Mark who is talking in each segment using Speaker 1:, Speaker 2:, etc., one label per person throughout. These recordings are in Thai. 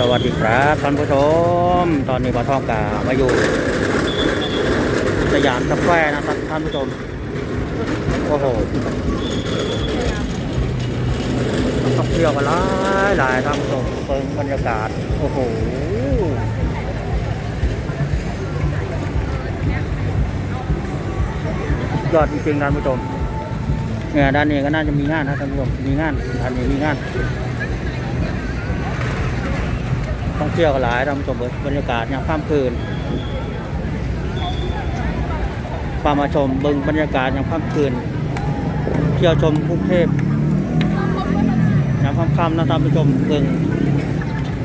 Speaker 1: สวัสดีครับท่านผู้ชม ตอนนี้ปลาทองกามาอยู่ สยามสแควร์นะครับท่านผู้ชม โอ้โหต้องเที่ยวกันหลายหลายท่านผู้ชมเปิงบรรยากาศ โอ้โหยอดจริงๆท่านผู้ชมเนี่ยด้านนี้ก็น่าจะมีงานนะท่านผู้ชมมีงานด้านนี้มีงาน ท่องเที่ยวหลายท่านผู้ชมเบบรรยากาศยามค่ำคืนพามาชมเบิ่งบรรยากาศยามค่ำคืน เที่ยวชมกรุงเทพยามค่ำๆนะท่านผู้ชมเบิ่ง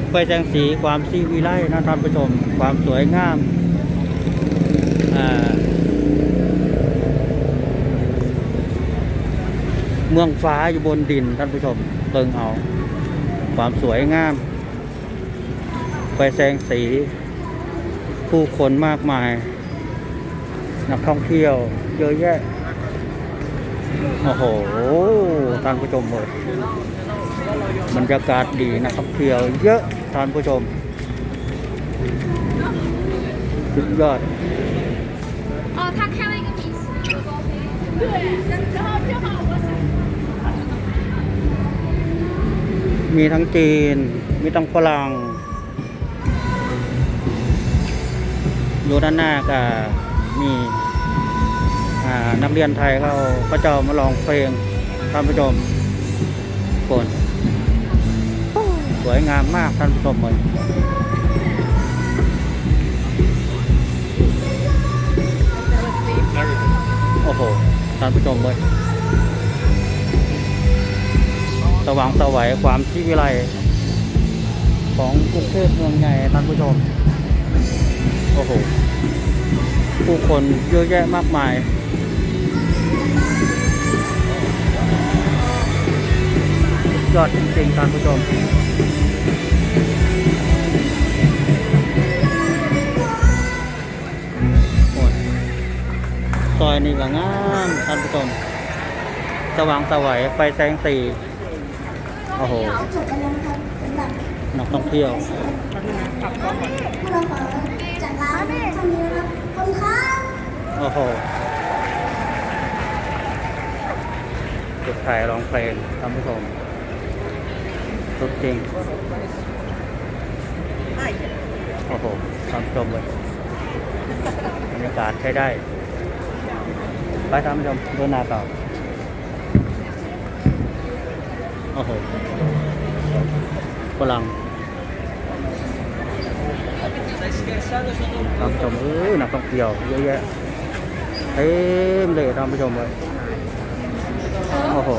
Speaker 1: ไฟแสงสีความซีวิไลนะท่านผู้ชม ความสวยงามอ่าเมืองฟ้าอยู่บนดินท่านผู้ชมเบิ่งเอาความสวยงาม ฟแสงสี ผู้คนมากมาย นักท่องเที่ยวเยอะแยะ โอ้โหท่านผู้ชมเลยบรรยากาศดีนักท่องเที่ยวเยอะท่านผู้ชมสุดยอดา
Speaker 2: ก
Speaker 1: มีทั้งจีน มีทั้งฝรั่ง อยู่ด้านหน้าก็มีนักเรียนไทยเขาก็จะมาลองเพลงท่านผู้ชมคนสวยงามมากท่านผู้ชมเลยโอ้โหท่านผู้ชมเลยสว่างสวัยความชีวิไลของกรุงเทพเมืองใหญ่ท่านผู้ชม โอ้โห ผู้คนเยอะแยะมากมาย ยอดจริงๆท่านผู้ชมซอยนี้ก็งามท่านผู้ชมสว่างสวัยไฟแสงสีโอ้โห
Speaker 3: จบไปแล้วนะครับสำหรับ
Speaker 1: นักท่องเที่ยว
Speaker 3: คุณครับ
Speaker 1: โอ้โหจุดถ่ายร้องเพลงท่านผู้ชมสุดจริง โอ้โหท่านผู้ชมเลยบรรยากาศใช้ได้ ไปท่านผู้ชมเดินหน้าต่อโอ้โหฝรั่ง ท่านผู้ชมเอ้ยนักท่องเที่ยวเยอะแยะเต็มเลยท่านผู้ชมเลยโอ้โห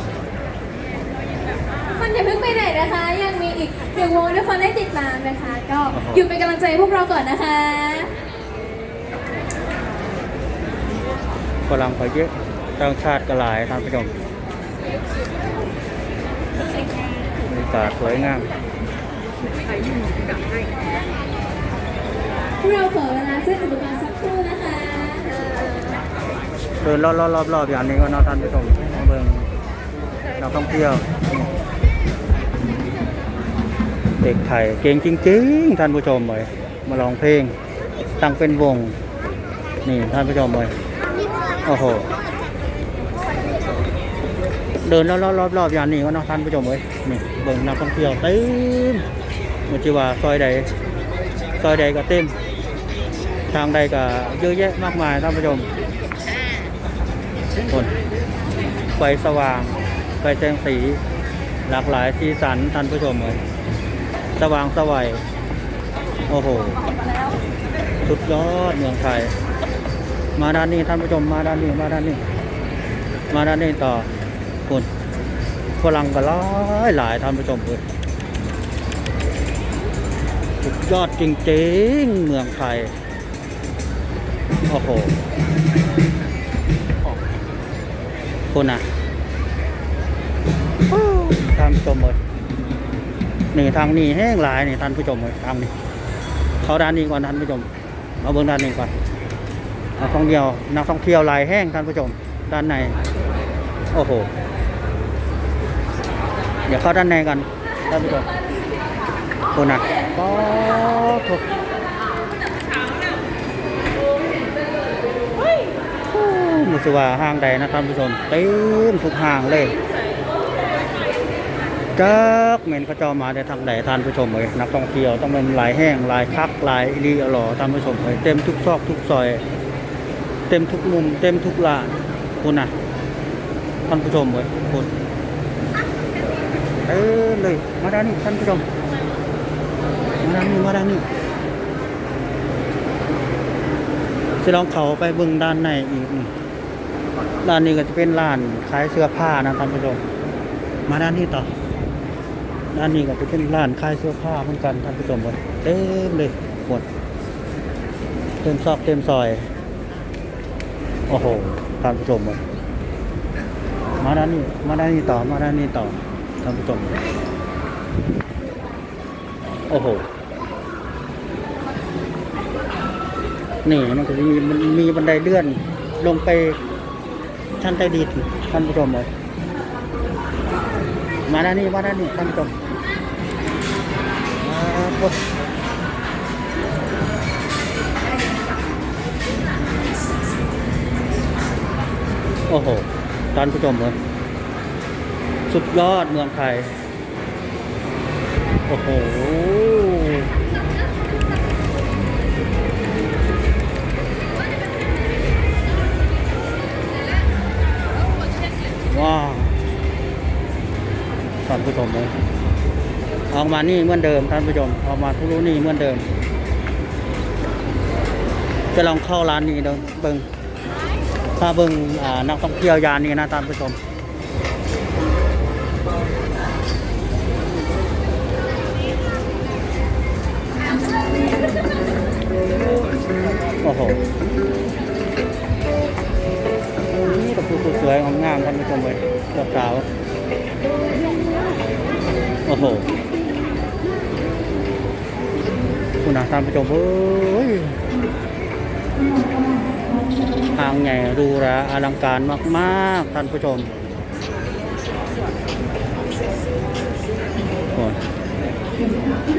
Speaker 2: มันอย่าเพิ่งไปไหนนะคะ ยังมีอีกหนึ่งวงให้ทุกคนได้ติดตามนะคะ ก็
Speaker 1: โอ้โห
Speaker 2: อยู่เป็นกำลังใจให้พวกเราก่อนนะคะ
Speaker 1: ฝรั่งก็เยอะต่างชาติก็หลายท่านผู้ชมบรรยากาศสวยงาม
Speaker 2: พวก เราขอเวลาเส้นอุปกรณ์สักครู่นะคะ
Speaker 1: เดินรอบๆรอบๆอย่างนี้ก็นาะท่านผู้ชมเบิ่งนักท่องเที่ยว เด็กไทยเก่งจริงๆ ท่านผู้ชมเลยมาร้องเพลง ตั้งเป็นวง นี่ท่านผู้ชมเลยโอ้โหเดินรอบๆรอบๆอย่างนี้ก็นาะท่านผู้ชมเลยนี่เบิ่งนักท่องเที่ยวเต็มมันจะว่าซอยใดซอยใดก็เต็ม ทางใดก็เยอะแยะมากมายท่านผู้ชมคนไฟสว่าง ไฟแสงสี หลากหลายสีสันท่านผู้ชมเลยสว่างสวัยโอ้โห สุดยอดเมืองไทย มาด้านนี้ท่านผู้ชมมาด้านนี้มาด้านนี้ มาด้านนี้ต่อคุณฝรั่งก็หลายหลายท่านผู้ชมเลยสุดยอดจริงๆเมืองไทย โอ้โหคุณอะทานผู้ชมเลยนี่ทางนี้แห้งหลายนี่ท่านผู้ชมเลยทางนี้ เขาด้านนี้ก่อนท่านผู้ชมมาเบิ่งด้านนี้ก่อนนักท่องเที่ยวนักท่องเที่ยวหลายแห้งท่านผู้ชม ด้านใน โอ้โห เดี๋ยวเข้าด้านในกันท่านผู้ชมคนน่ะป๊อทุก สว่าห้างใดนะท่านผู้ชมเต็มทุกห้างเลยจักเมนเขาจามาได้ทางใดท่านผู้ชมเลยนักท่องเที่ยวต้องเป็นหลายแห้งหลายคักหลายรีอลอท่านผู้ชมเลยเต็มทุกซอกทุกซอย เต็มทุกมุม เต็มทุกลานคุณน่ะท่านผู้ชมเลยคุณเออเลยมาด้านนี้ท่านผู้ชมมาด้านนี้มาด้านนี้จะลองเขาไปเบึงด้านในอีก นี่ด้านนี้ก็จะเป็นร้านขายเสื้อผ้านะท่านผู้ชมมาด้านนี้ต่อด้านนี้ก็จะเป็นร้านขายเสื้อผ้าเหมือนกันท่านผู้ชมหมดเต็มเลยหมดเต็มซอกเต็มซอยโอ้โหท่านผู้ชมหมดมาด้านนี้มาด้านนี้ต่อมาด้านนี้ต่อท่านผู้ชมโอ้โหนี่มันก็จะมีมันมีบันไดเลื่อนลงไป ชั้นใต้ดินท่านผู้ชมเลยมาด้านนี้มาด้านนี้ท่านผู้ชมมาปุ๊บโอ้โหท่านผู้ชมเลยสุดยอดเมืองไทย โอ้โหานผู้ชมเลยออกมานี่เหมือนเดิมท่านผู้ชมออกมาทุกรู้นี่เหมือนเดิม จะลองเข้าร้านนี้เดิมเบิงถ้าเบิงนักท่องเที่ยวยานนี้นะท่านผู้ชมโอ้โหนี่ตะปูสวยๆงามๆท่านผู้ชมเลยสาว อ้โหคุณนะท่านผู้ชมเอ้ยทางใหญ่หรูหราอลังการมากๆท่านผู้ชม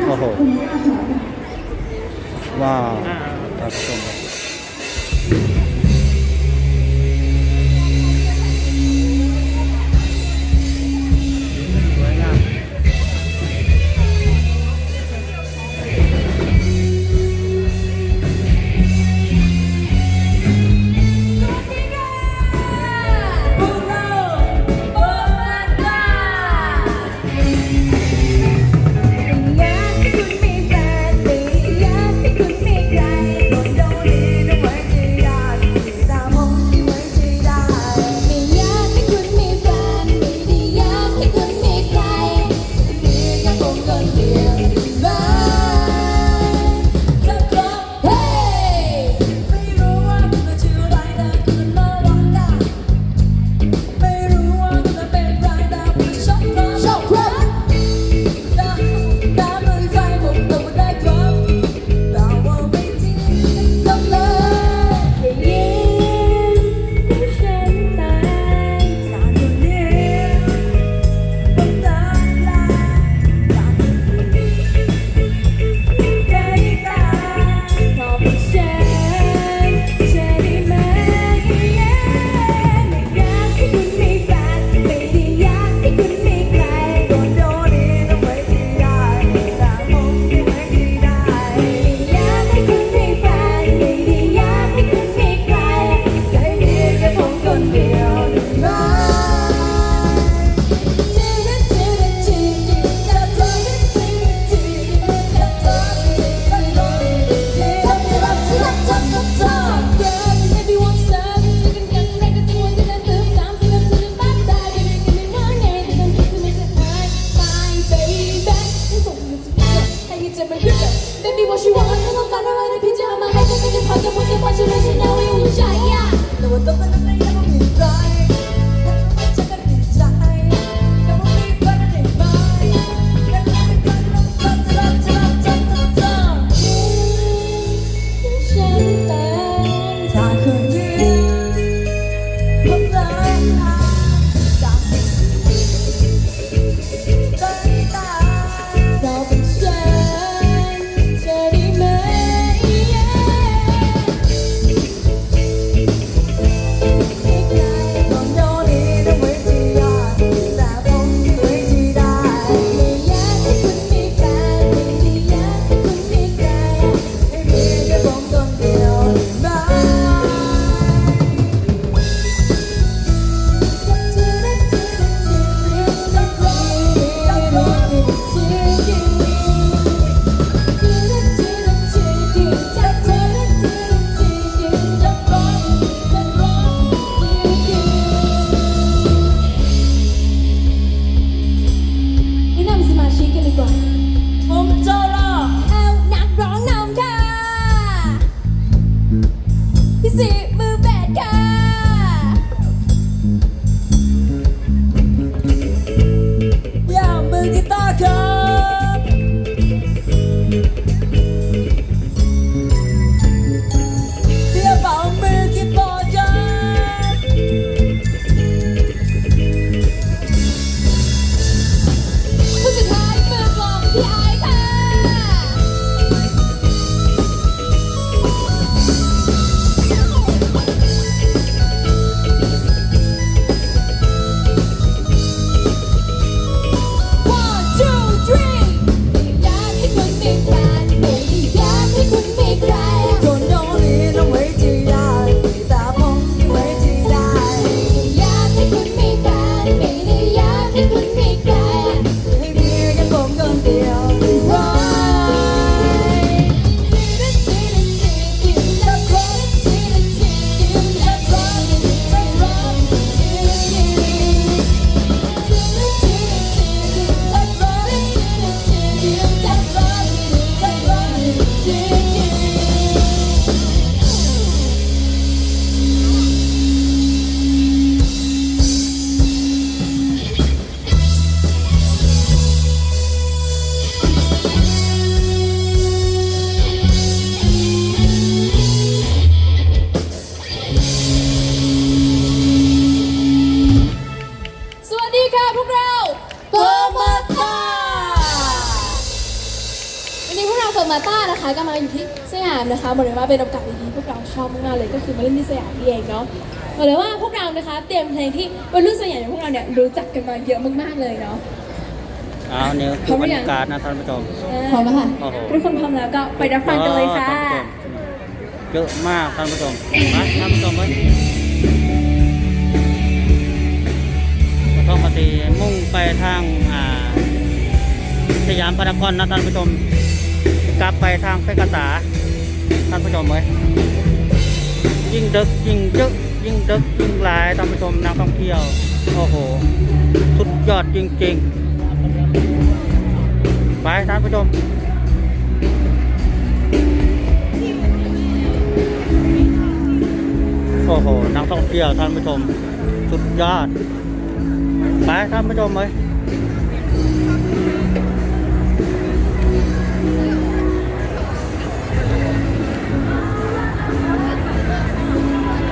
Speaker 1: โอ้โหว้าวท่านผู้ชม พวกเราเฟอร์มา
Speaker 4: ต้าวันนี้พวกเราเฟอร์มาต้านะคะก็มาอยู่ที่สยามนะคะบอกเลยว่าเป็นโอกาสดีๆพวกเราชอบมากๆเลยก็คือมาเล่นที่สยามนี่เองเนาะบอกเลยว่าพวกเรานะคะเตรียมเพลงที่วัยรุ่นสยามอย่างพวกเราเนี่ยรู้จักกันมาเยอะมากๆเลยเนาะ
Speaker 1: เอาเนี่ยพร้อมหรือยังการนะท่านผู้ชม
Speaker 4: พร้อมแล้วค่ะทุกคนพร้อมแล้วก็ไปรับฟังกันเลยค่ะ
Speaker 1: เยอะมากท่านผู้ชมมาท่านผู้ชมไว้ ทางสยามพารากอนนะท่านผู้ชม กลับไปทางเพชรกษาท่านผู้ชมเอ้ยยิ่งดึกยิ่งเยอะยิ่งดึกยิ่งหลายท่านผู้ชมนักท่องเที่ยวโอ้โหสุดยอดจริงๆไปท่านผู้ชมโอ้โหนักท่องเที่ยวท่านผู้ชม สุดยอดไปท่านผู้ชมเลย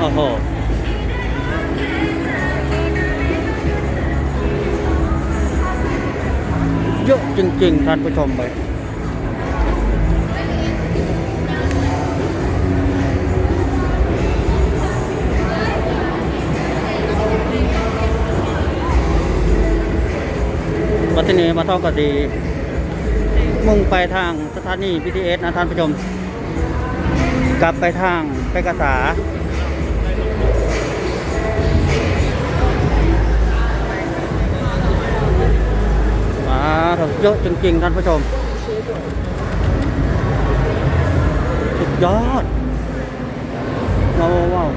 Speaker 1: โอ้โหเยอะจริงๆท่านผู้ชมเลยวัฒนีมาท่องก็ดี มุ่งไปทางสถานี BTS นะท่านผู้ชม กลับไปทางไปกษา เยอะจริงๆท่านผู้ชม สุดยอดว้าวว้าว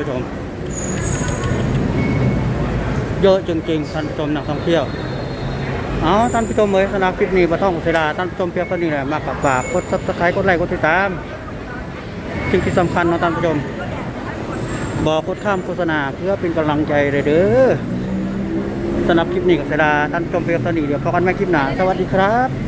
Speaker 1: ผู้ชม เยอะจริงๆท่านผู้ชมนักท่องเที่ยวเอาท่านผู้ชมเอ๋ยสนับคลิปนี้มาท่องเสยดาท่านผู้ชมเพียงเท่านี้แหละมากฝากกดซับสไครต์กดไลค์กดติดตามสิ่งที่สำคัญนะท่านผู้ชม บอกกดข้ามโฆษณาเพื่อเป็นกำลังใจเลยเด้อสำหรับคลิปนี้กับเสยดาท่านผู้ชมเพียงเท่านี้เดี๋ยวพบกันใหม่คลิปหน้าสวัสดีครับ